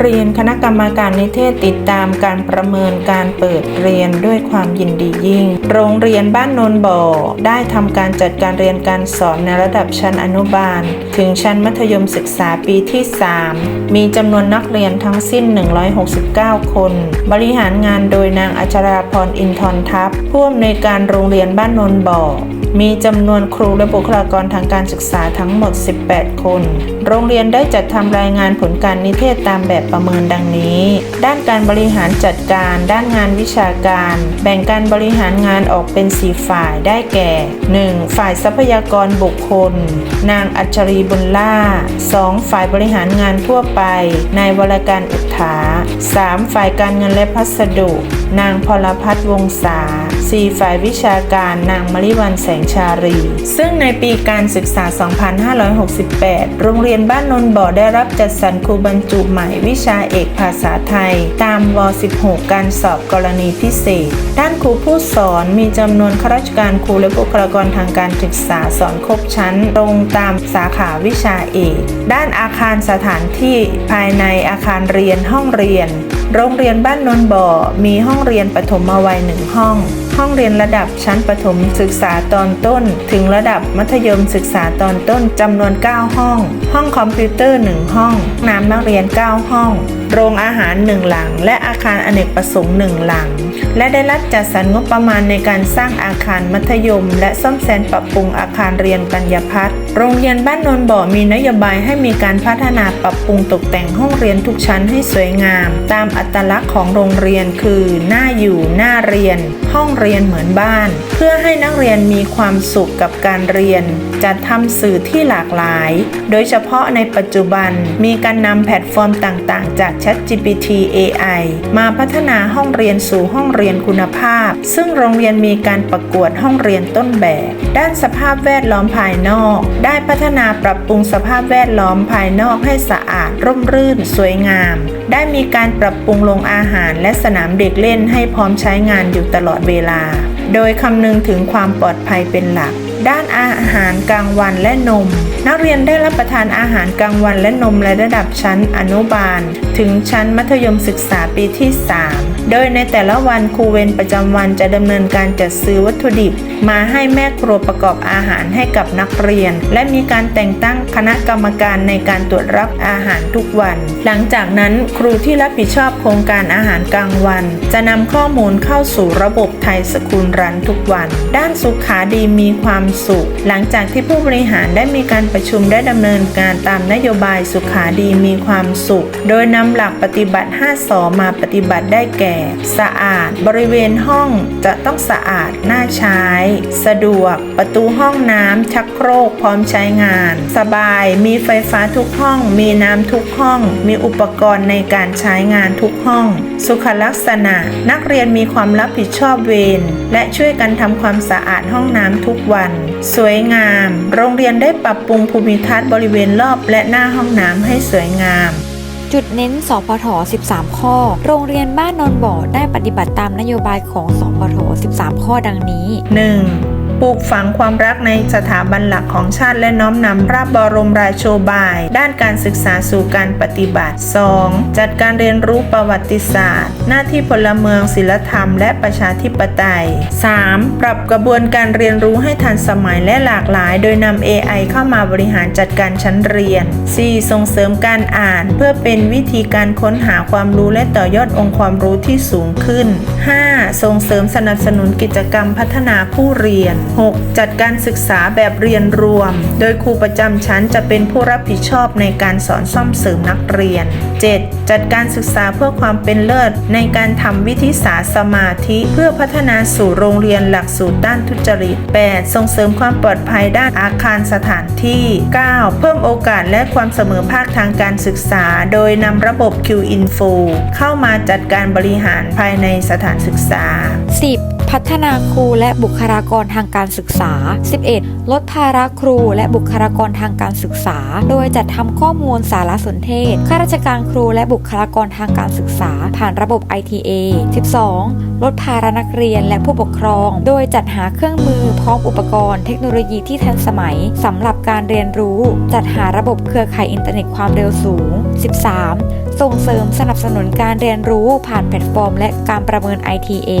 เรียนคณะกรรมการนิเทศติดตามการประเมินการเปิดเรียนด้วยความยินดียิ่ง โรงเรียนบ้านโนนบ่อได้ทำการจัดการเรียนการสอนในระดับชั้นอนุบาล ถึงชั้นมัธยมศึกษาปีที่ 3 มีจำนวนนักเรียนทั้งสิ้น 169 คน บริหารงานโดยนางอัชราพรอินทรทัพผู้อำนวยการโรงเรียนบ้านโนนบ่อ มีจำนวนครูและบุคลากรทางการศึกษาทั้งหมด 18 คน โรงเรียนได้จัดทำรายงานผลการนิเทศตามแบบประเมินดังนี้ ด้านการบริหารจัดการ ด้านงานวิชาการ แบ่งการบริหารงานออกเป็น 4 ฝ่ายได้แก่ 1. ฝ่ายทรัพยากรบุคคล นางอัจฉรีบุญล่า 2. ฝ่ายบริหารงานทั่วไป นายวรการอุทา 3. ฝ่ายการเงินและพัสดุ นางพลพัฒน์วงศา 4. ฝ่ายวิชาการ นางมริวันแสงชารี ซึ่งในปีการศึกษา 2568 โรงเรียนบ้านนนบ่อได้รับจัดสรรครูบรรจุใหม่วิชาเอกภาษาไทย ตามว 16 การสอบกรณีพิเศษ ด้านครูผู้สอนมีจำนวนข้าราชการครูและบุคลากรทางการศึกษาสอนครบชั้น ตรงตามสาขาวิชาเอก ด้านอาคารสถานที่ภายในอาคารเรียนห้องเรียน โรงเรียนบ้านนนบ่อมีห้องเรียนปฐมวัยหนึ่งห้อง ห้องเรียนระดับชั้นประถมศึกษาตอนต้น ถึงระดับมัธยมศึกษาตอนต้นจำนวน 9 ห้อง ห้องคอมพิวเตอร์ 1 ห้อง น้ำนักเรียน 9 ห้อง โรงอาหาร 1 หลัง และอาคารอเนกประสงค์ 1 หลัง และได้รับจัดสรรงบประมาณในการสร้างอาคารมัธยม และซ่อมแซมปรับปรุงอาคารเรียนปัญญาพัฒน์โรงเรียนบ้านนนบ่อมีนโยบายให้มีการพัฒนาปรับปรุงตกแต่งห้องเรียนทุกชั้นให้สวยงาม ตามอัตลักษณ์ของโรงเรียนคือ หน้าอยู่หน้าเรียน ห้องเรียนรียนเหมือนบ้าน เพื่อให้นักเรียนมีความสุขกับการเรียน จัดทำสื่อที่หลากหลาย โดยเฉพาะในปัจจุบันมีการนำแพลตฟอร์มต่างๆ จาก ChatGPT AI มาพัฒนาห้องเรียนสู่ห้องเรียนคุณภาพ ซึ่งโรงเรียนมีการประกวดห้องเรียนต้นแบบ ด้านสภาพแวดล้อมภายนอก ได้พัฒนาปรับปรุงสภาพแวดล้อมภายนอกให้สะอาด ร่มรื่น สวยงาม ได้มีการปรับปรุงโรงอาหารและสนามเด็กเล่นให้พร้อมใช้งานอยู่ตลอดเวลาโดยคำนึงถึงความปลอดภัยเป็นหลัก ด้านอาหารกลางวันและนม นักเรียนได้รับประทานอาหารกลางวันและนมในระดับชั้นอนุบาล ถึงชั้นมัธยมศึกษาปีที่ 3 โดยในแต่ละวันครูเวรประจำวันจะดำเนินการจัดซื้อวัตถุดิบ มาให้แม่ครัวประกอบอาหารให้กับนักเรียน และมีการแต่งตั้งคณะกรรมการในการตรวจรับอาหารทุกวัน หลังจากนั้นครูที่รับผิดชอบโครงการอาหารกลางวัน จะนำข้อมูลเข้าสู่ระบบไทยสกุลรันทุกวัน ด้านสุขาดีมีความสุข หลังจากที่ผู้บริหารได้มีการประชุมได้ดำเนินการตามนโยบายสุขาดีมีความสุข โดยนำหลักปฏิบัติ 5สอมาปฏิบัติได้แก่ สะอาด บริเวณห้องจะต้องสะอาดน่าใช้ สะดวก ประตูห้องน้ำชักโครกพร้อมใช้งาน สบาย มีไฟฟ้าทุกห้อง มีน้ำทุกห้อง มีอุปกรณ์ในการใช้งานทุกห้อง สุขลักษณะ นักเรียนมีความรับผิดชอบเวรและช่วยกันทำความสะอาดห้องน้ำทุกวันสวยงาม โรงเรียนได้ปรับปรุงภูมิทัศน์บริเวณรอบและหน้าห้องน้ำให้สวยงาม จุดเน้นสพท 13 ข้อ โรงเรียนบ้านนนบ่อได้ปฏิบัติตามนโยบายของสพท 13 ข้อดังนี้ 1. ปลูกฝังความรักในสถาบันหลักของชาติและน้อมนำพระบรมราโชบาย ด้านการศึกษาสู่การปฏิบัติ 2. จัดการเรียนรู้ประวัติศาสตร์ หน้าที่พลเมืองศิลธรรม และประชาธิปไตย 3. ปรับกระบวนการเรียนรู้ให้ทันสมัยและหลากหลาย โดยนำ AI เข้ามาบริหารจัดการชั้นเรียน 4. ส่งเสริมการอ่าน เพื่อเป็นวิธีการค้นหาความรู้และต่อยอดองค์ความรู้ที่สูงขึ้น 5. ส่งเสริมสนับสนุนกิจกรรมพัฒนาผู้เรียน 6. จัดการศึกษาแบบเรียนรวม โดยครูประจำชั้นจะเป็นผู้รับผิดชอบในการสอนซ่อมเสริมนักเรียน 7. จัดการศึกษาเพื่อความเป็นเลิศ ในการทำวิธิศาสตร์สมาธิ เพื่อพัฒนาสู่โรงเรียนหลักสูตรด้านทุจริต 8. ส่งเสริมความปลอดภัยด้านอาคารสถานที่ 9. เพิ่มโอกาสและความเสมอภาคทางการศึกษา โดยนำระบบ Q Info เข้ามาจัดการบริหารภายในสถานศึกษา 10 พัฒนาครูและบุคลากรทางการศึกษา 11. ลดภาระครูและบุคลากรทางการศึกษา โดยจัดทำข้อมูลสารสนเทศ ข้าราชการครูและบุคลากรทางการศึกษา ผ่านระบบ ITA 12. ลดภาระนักเรียนและผู้ปกครอง โดยจัดหาเครื่องมือพร้อมอุปกรณ์เทคโนโลยีที่ทันสมัยสำหรับการเรียนรู้ จัดหาระบบเครือข่ายอินเทอร์เน็ตความเร็วสูง 13. ส่งเสริมสนับสนุนการเรียนรู้ผ่านแพลตฟอร์ม และการประเมิน ITA